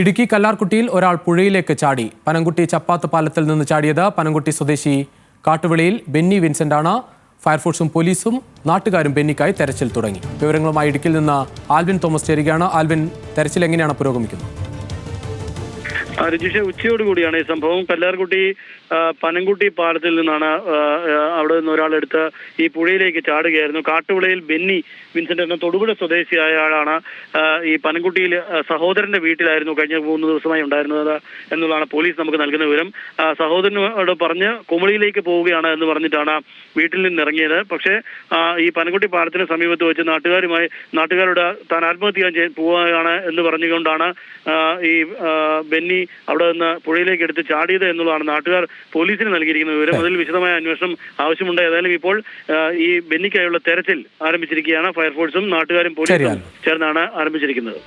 ഇടുക്കി കല്ലാർകുട്ടിയിൽ ഒരാൾ പുഴയിലേക്ക് ചാടി. പനംകുട്ടി ചപ്പാത്ത് പാലത്തിൽ നിന്ന് ചാടിയത് പനംകുട്ടി സ്വദേശി കാട്ടുവിളയിൽ ബെന്നി വിൻസെന്റ് ആണ് ഫയർഫോഴ്സും പോലീസും നാട്ടുകാരും ബെന്നിക്കായി തെരച്ചിൽ തുടങ്ങി. വിവരങ്ങളുമായി ഇടുക്കിയിൽ നിന്ന് ആൽവിൻ തോമസ് ചേരുകയാണ്. ആൽവിൻ തെരച്ചിൽ എങ്ങനെയാണ് പുരോഗമിക്കുന്നത്? രജിഷ ഉച്ചയോട് കൂടിയാണ് ഈ സംഭവം. കല്ലാർകുട്ടി പനംകുട്ടി പാലത്തിൽ നിന്നാണ് അവിടെ നിന്ന് ഒരാളെടുത്ത് ഈ പുഴയിലേക്ക് ചാടുകയായിരുന്നു. കാട്ടുവിളയിൽ ബെന്നി വിൻസെന്റ് എന്ന തൊടുപുഴ സ്വദേശിയായ ആളാണ് ഈ പനംകുട്ടിയിൽ സഹോദരന്റെ വീട്ടിലായിരുന്നു കഴിഞ്ഞ മൂന്ന് ദിവസമായി ഉണ്ടായിരുന്നത് എന്നുള്ളതാണ് പോലീസ് നമുക്ക് നൽകുന്ന വിവരം. സഹോദരനോട് പറഞ്ഞ് കുമളിയിലേക്ക് പോവുകയാണ് എന്ന് പറഞ്ഞിട്ടാണ് വീട്ടിൽ നിന്ന് ഇറങ്ങിയത്. പക്ഷേ ഈ പനംകുട്ടി പാലത്തിന് സമീപത്ത് വെച്ച് നാട്ടുകാരുമായി നാട്ടുകാരോട് താൻ ആത്മഹത്യ ചെയ്യാൻ പോവുകയാണ് എന്ന് പറഞ്ഞുകൊണ്ടാണ് ഈ ബെന്നി അവിടെ നിന്ന് പുഴയിലേക്ക് എടുത്ത് ചാടിയത് എന്നുള്ളതാണ്. നാട്ടുകാർ പോലീസിന് നൽകിയിരിക്കുന്ന വിവരം. അതിൽ വിശദമായ അന്വേഷണം ആവശ്യമുണ്ട്. ഏതായാലും ഇപ്പോൾ ഈ ബെന്നിക്കായുള്ള തെരച്ചിൽ ആരംഭിച്ചിരിക്കുകയാണ്. ഫയർഫോഴ്സും നാട്ടുകാരും പോലീസും ചേർന്നാണ് ആരംഭിച്ചിരിക്കുന്നത്.